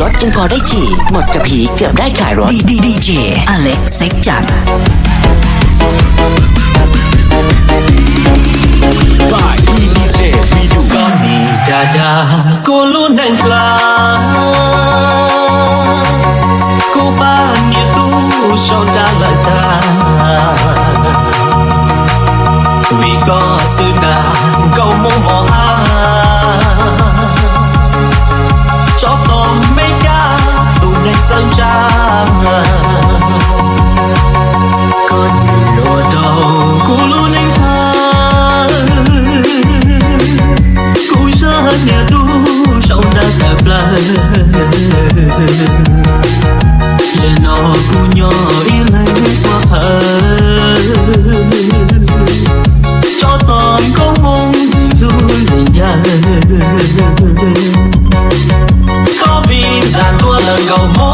รถยังพอได้ขี่ หมดกับผีเกือบได้ขายรถดีดีดีเจอเล็กเซ็กจัด by DJ Vidu ก็มีดาดากูรู้นังกลากูบ้านเนี่ยรู้ชอบดาลตาวีก็สุดาก็มองมองอา có vì giàn tua lời cầu mong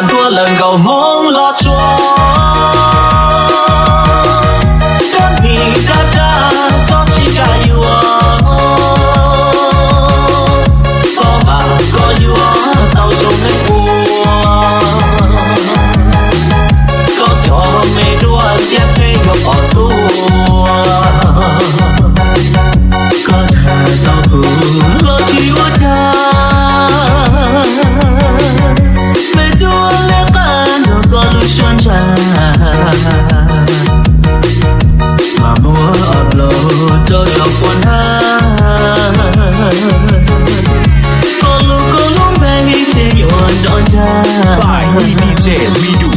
làm thua lần cầu mong lo jazz. We do